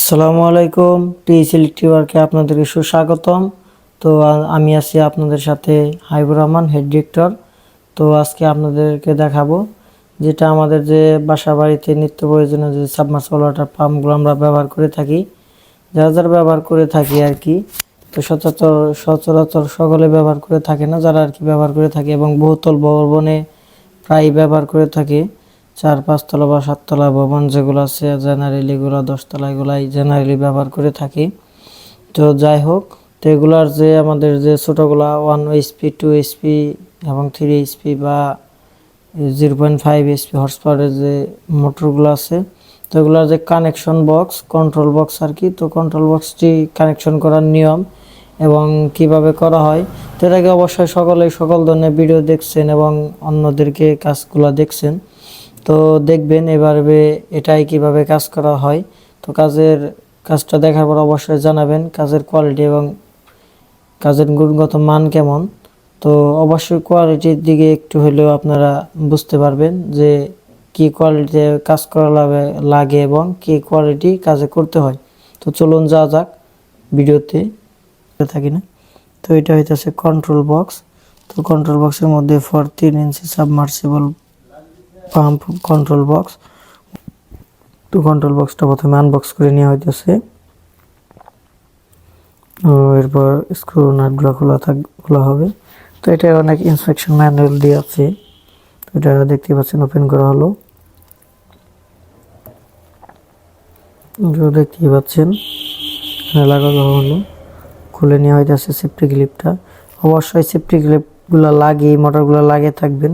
আসসালামু আলাইকুম টি সিলেক্টিভ আপনাদেরকে সুস্বাগতম। তো আমি আছি আপনাদের সাথে হাইবুর রহমান, হেড ডিরেক্টর। তো আজকে আপনাদেরকে দেখাবো যেটা আমাদের যে বাসা বাড়িতে নিত্য প্রয়োজনীয় যে সাবমার্সিবল ওয়াটার পাম্পগুলো আমরা ব্যবহার করে থাকি, যারা যারা ব্যবহার করে থাকি আর কি, তো সচরাচর সচরাচর সকলে ব্যবহার করে থাকে না, যারা আর কি ব্যবহার করে থাকে এবং বহুতল ভবনে প্রায় ব্যবহার করে থাকে। চার পাঁচতলা বা সাততলা ভবন যেগুলো আছে জেনারেলি এগুলো দশতলা এগুলাই জেনারেলি ব্যবহার করে থাকি। তো যাই হোক, তো এগুলার যে আমাদের যে ছোটোগুলা ওয়ান এইচপি টু এইচপি এবং থ্রি এইচপি বা zero point five HP horse পাওয়ারের যে মোটরগুলো আছে, তো এগুলোর যে কানেকশন বক্স কন্ট্রোল বক্স আর কি, তো কন্ট্রোল বক্সটি কানেকশন করার নিয়ম এবং কীভাবে করা হয়, তো আগে অবশ্যই সকলে সকল ধরনের ভিডিও দেখছেন এবং অন্যদেরকে কাজগুলো দেখছেন। তো দেখবেন এবারে এটাই কীভাবে কাজ করা হয়। তো কাজের কাজটা দেখার পর অবশ্যই জানাবেন কাজের কোয়ালিটি এবং কাজের গুণগত মান কেমন। তো অবশ্যই কোয়ালিটির দিকে একটু হলেও আপনারা বুঝতে পারবেন যে কি কোয়ালিটিতে কাজ করা লাগে লাগে এবং কি কোয়ালিটি কাজে করতে হয়। তো চলুন যা যাক ভিডিওতে। থাকি না। তো এটা হইতেছে কন্ট্রোল বক্স তো কন্ট্রোল বক্সের মধ্যে ফর তিন inch submersible pump control box তো কন্ট্রোল বক্সটা প্রথমে আনবক্স করে নেওয়া হইতেছে। এরপর স্ক্রু নাটগুলো খোলা থাক, খোলা হবে। তো এটা অনেক ইনস্ট্রাকশন ম্যানুয়াল দিয়ে আছে। তো এটা দেখতে পাচ্ছেন ওপেন করা হলো। তো দেখতেই পাচ্ছেন লাগানো হলো। খুলে নেওয়া হইতেছে সেফটি ক্লিপটা অবশ্যই সেফটি ক্লিপগুলো লাগিয়ে মোটরগুলো লাগিয়ে থাকবেন।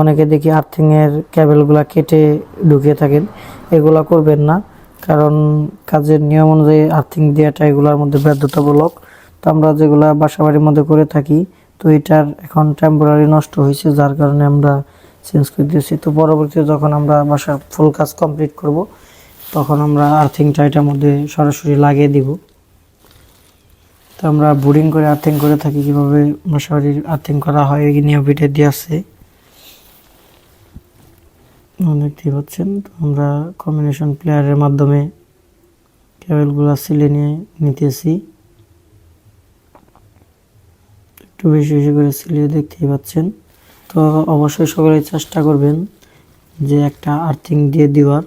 অনেকে দেখি আর্থিংয়ের ক্যাবেলগুলো কেটে ঢুকিয়ে থাকেন। এগুলো করবেন না, কারণ কাজের নিয়ম অনুযায়ী আর্থিং দেওয়াটা এগুলোর মধ্যে বাধ্যতামূলক তো আমরা যেগুলো বাসা বাড়ির মধ্যে করে থাকি, তো এটার এখন টেম্পোরারি নষ্ট হয়েছে, যার কারণে আমরা চেঞ্জ করে দিয়েছি। তো পরবর্তীতে যখন আমরা বাসা ফুল কাজ কমপ্লিট করব, তখন আমরা আর্থিংটা এটার মধ্যে সরাসরি লাগিয়ে দিব। তো আমরা বোরিং করে আর্থিং করে থাকি, কীভাবে বাসাবাড়ির আর্থিং করা হয়, এই নিয়ে ভিডিও দিয়ে আছে। দেখতেই পাচ্ছেন তো আমরা কম্বিনেশন প্লেয়ারের মাধ্যমে কেবলগুলো সিলে নিয়ে নিতেছি। একটু বেশি বেশি করে সিলিয়ে দেখতেই পাচ্ছেন। তো অবশ্যই সকলে চেষ্টা করবেন যে একটা আর্থিং দিয়ে দেওয়ার।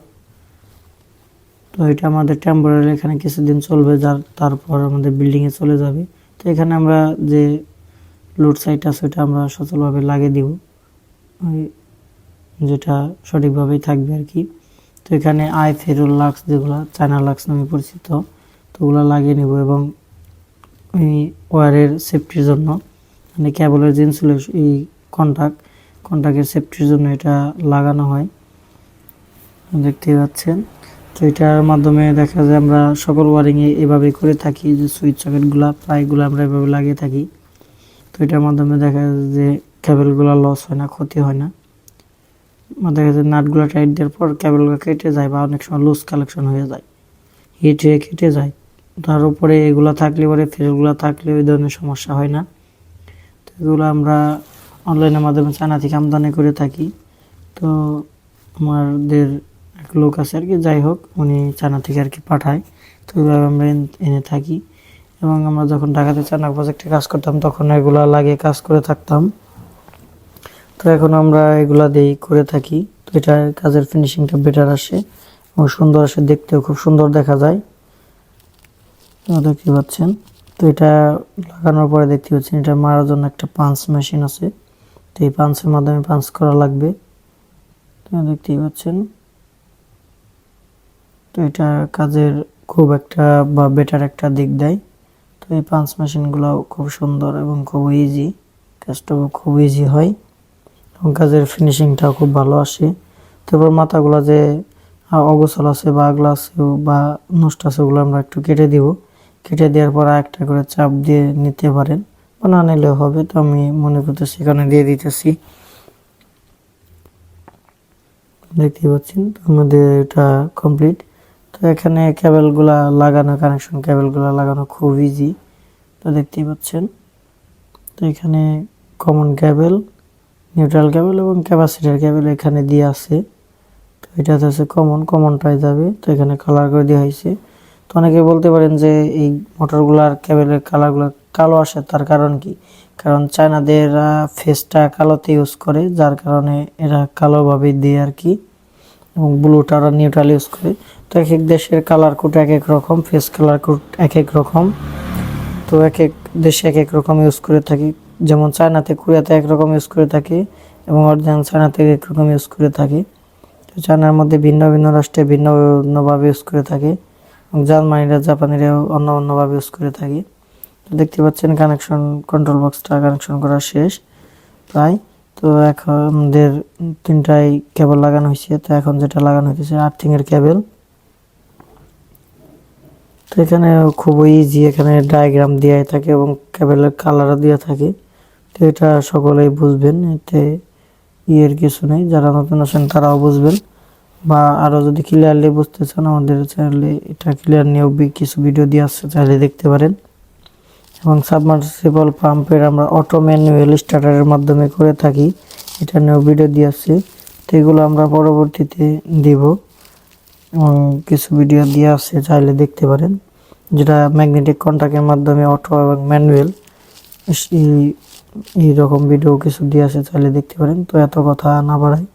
তো এটা আমাদের টেম্পোরারি এখানে কিছুদিন চলবে, যার তারপর আমাদের বিল্ডিংয়ে চলে যাবে। তো এখানে আমরা যে লোড সাইট আছে, ওটা আমরা সচলভাবে লাগিয়ে দিব। ওই যেটা সঠিকভাবেই থাকবে আর কি। তো এখানে আই ফেরুল লাক্স যেগুলো, চায়না লাক্স নামে পরিচিত, তো ওগুলো লাগিয়ে নেব এবং এই ওয়ারের সেফটির জন্য মানে ক্যাবলের যে ইনসুলেশন এই কন্টাক্ট কন্টাক্টের সেফটির জন্য এটা লাগানো হয়। দেখতেই পাচ্ছেন। তো এটার মাধ্যমে দেখা যায় আমরা সকল ওয়ারিংয়ে এভাবে করে থাকি, যে সুইচ সকেটগুলা প্লাইগুলো আমরা এভাবে লাগিয়ে থাকি। তো এটার মাধ্যমে দেখা যায় যে কেবলগুলো লস হয় না, ক্ষতি হয় না। দেখা যায় নাটগুলো টাইট দেওয়ার পর কেবলগুলো কেটে যায় বা অনেক সময় লুজ কালেকশন হয়ে যায়। হিট হয়ে কেটে যায়। তার উপরে এগুলো থাকলে পরে ফেলগুলো থাকলে ওই ধরনের সমস্যা হয় না। তো এগুলো আমরা অনলাইনের মাধ্যমে চায়না থেকে আমদানি করে থাকি। তো আমাদের এক লোক আছে আর কি, যাই হোক, উনি চায়না থেকে আর কি পাঠায়। তো এইভাবে আমরা এন- এনে থাকি। এবং আমরা যখন ঢাকাতে চায়না প্রজেক্টে কাজ করতাম, তখন এগুলা লাগিয়ে কাজ করে থাকতাম। তো এখন আমরা এগুলা দিয়েই করে থাকি। তো এটা কাজের ফিনিশিংটা বেটার আসে এবং সুন্দর আসে, দেখতেও খুব সুন্দর দেখা যায়। দেখতে পাচ্ছেন। তো এটা লাগানোর পরে দেখতে পাচ্ছেন, এটা মারার জন্য একটা পাঞ্চ মেশিন আছে। তো এই পাঞ্চের মাধ্যমে পাঞ্চ করা লাগবে। দেখতেই পাচ্ছেন। তো এটা কাজের খুব একটা বা বেটার একটা দিক দেয়। তো এই পাঞ্চ মেশিনগুলো খুব সুন্দর এবং খুব ইজি কাজটাও খুব ইজি হয়। এবং কাজের ফিনিশিংটাও খুব ভালো আসে। তারপর মাথাগুলো যে অগোছল আছে বা আগলা আছে বা নষ্ট আছে, ওগুলো আমরা একটু কেটে দিব। কেটে দেওয়ার পর একটা করে চাপ দিয়ে নিতে পারেন বা না নিলেও হবে, তো আমি মনে করতেছি এখানে দিয়ে দিতেছি। দেখতেই পাচ্ছেন আমাদের এটা কমপ্লিট তো এখানে কেবলগুলা লাগানো কানেকশন কেবলগুলা লাগানো খুব ইজি তো দেখতেই পাচ্ছেন। তো এখানে কমন কেবল নিউট্রাল কেবল এবং ক্যাপাসিটার কেবল এখানে দিয়ে আছে। তো এটাতে হচ্ছে কমন কমনটাই যাবে। তো এখানে কালার করে দেওয়া হয়েছে। তো অনেকে বলতে পারেন যে এই মোটরগুলার কেবলের কালারগুলো কালো আসে, তার কারণ কি? কারণ চায়নাদের ফেসটা কালোতে ইউজ করে, যার কারণে এরা কালোভাবে দিয়ে আর কি, এবং ব্লুটা ওরা নিউট্রাল ইউজ করে। তো এক এক দেশের কালার কোড এক এক রকম ফেস কালার কোড এক এক রকম। তো এক এক দেশে এক এক রকম ইউজ করে থাকি। যেমন চায়নাতে, কোরিয়াতে একরকম ইউজ করে থাকি এবং অরিজিনাল চায়নাতে এক রকম ইউজ করে থাকি। তো চায়নার মধ্যে ভিন্ন ভিন্ন রাষ্ট্রে ভিন্ন ভিন্নভাবে ইউজ করে থাকি এবং জার্মানিরা, জাপানিরাও অন্য অন্যভাবে ইউজ করে থাকি। তো দেখতে পাচ্ছেন কানেকশন কন্ট্রোল বক্সটা কানেকশন করা শেষ। প্রায় তো এখন আমাদের তিনটাই কেবল লাগানো হয়েছে। তো এখন যেটা লাগানো হয়েছে আর্থিংয়ের কেবল তো এখানে খুবই ইজি এখানে ডায়াগ্রাম দেওয়াই থাকে এবং কেবলের কালারও দেওয়া থাকে। তো এটা সকলেই বুঝবেন, এতে ইয়ের কিছু নেই, যারা নতুন আছেন তারাও বুঝবেন। বা আরও যদি ক্লিয়ারলি বুঝতে চান, আমাদের চ্যানেলে এটা ক্লিয়ার নিয়েও কিছু ভিডিও দিয়ে আসছে চাইলে দেখতে পারেন। এবং সাবমার্সিবল পাম্পের আমরা অটো ম্যানুয়াল স্টার্টারের মাধ্যমে করে থাকি, এটা নিয়েও ভিডিও দিয়ে আসছে। তো এগুলো আমরা পরবর্তীতে দিব। এবং কিছু ভিডিও দিয়ে আসছে চাইলে দেখতে পারেন। যেটা ম্যাগনেটিক কন্ট্যাক্টের মাধ্যমে অটো এবং ম্যানুয়াল এই রকম ভিডিও কিছু দিয়ে আছে চাইলে দেখতে পারেন। তো এত কথা না বাড়াই।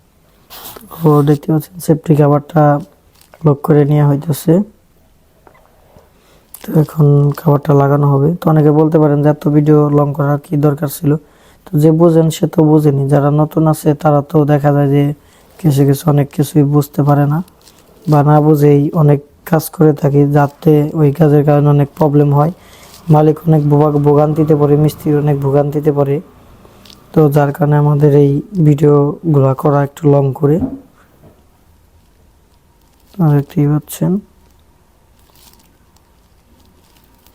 তো দেখতে পাচ্ছেন সেফটি খাবারটা লক করে নেওয়া হইতেছে। তো এখন খাবারটা লাগানো হবে। তো অনেকে বলতে পারেন যে, এত ভিডিও লং করার কি দরকার ছিল? তো যে বোঝেন, সে তো বোঝেনি। যারা নতুন আছে, তারা তো দেখা যায় যে, কিছু কিছু অনেক কিছুই বুঝতে পারে না বা না বুঝেই অনেক কাজ করে থাকি, যাতে ওই কাজের কারণে অনেক প্রবলেম হয়। মালিক অনেক ভোগা- ভোগান্তিতে পড়ে মিস্ত্রি অনেক ভোগান্তিতে পড়ে। তো যার কারণে আমাদের এই ভিডিওগুলো করা একটু লং করে। দেখতেই পাচ্ছেন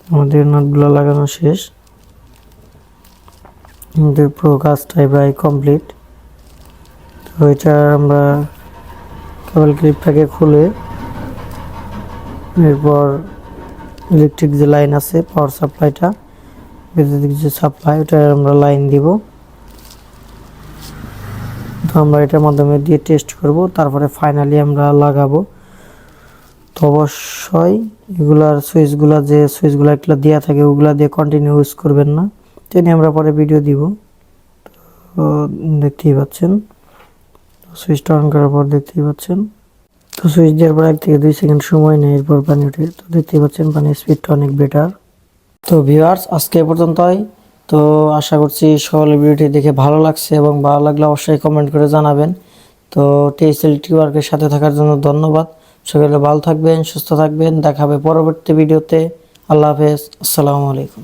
আমাদের নাটগুলো লাগানো শেষ। আমাদের পুরো কাজটাই প্রায় কমপ্লিট তো এটা আমরা কেবল ক্লিপটাকে খুলে এরপর ইলেকট্রিক যে লাইন আছে পাওয়ার সাপ্লাইটা বিদ্যুতিক যে সাপ্লাই ওটা আমরা লাইন দিব। তো আমরা এটার মাধ্যমে দিয়ে টেস্ট করব, তারপরে ফাইনালি আমরা লাগাবো। তো অবশ্যই এগুলার সুইচগুলা যে সুইচগুলা এগুলো দেওয়া থাকে, ওগুলা দিয়ে কন্টিনিউ ইউজ করবেন না। তো আমরা পরে ভিডিও দিব। তো দেখতেই পাচ্ছেন। সুইচটা অন করার পর দেখতেই পাচ্ছেন। তো সুইচ দেওয়ার পর এক থেকে দুই সেকেন্ড সময় নেই, এরপর পানি উঠে তো দেখতেই পাচ্ছেন পানির স্পিডটা অনেক বেটার তো ভিউয়ার্স আজকে পর্যন্তই। তো আশা করছি সকলে ভিডিওটি দেখে ভালো লাগছে এবং ভালো লাগলে অবশ্যই কমেন্ট করে জানাবেন। তো টিএসএল টিওয়ার্কের সাথে থাকার জন্য ধন্যবাদ। সকলে ভালো থাকবেন, সুস্থ থাকবেন। দেখা হবে পরবর্তী ভিডিওতে। আল্লাহ হাফেজ। আসসালামু আলাইকুম।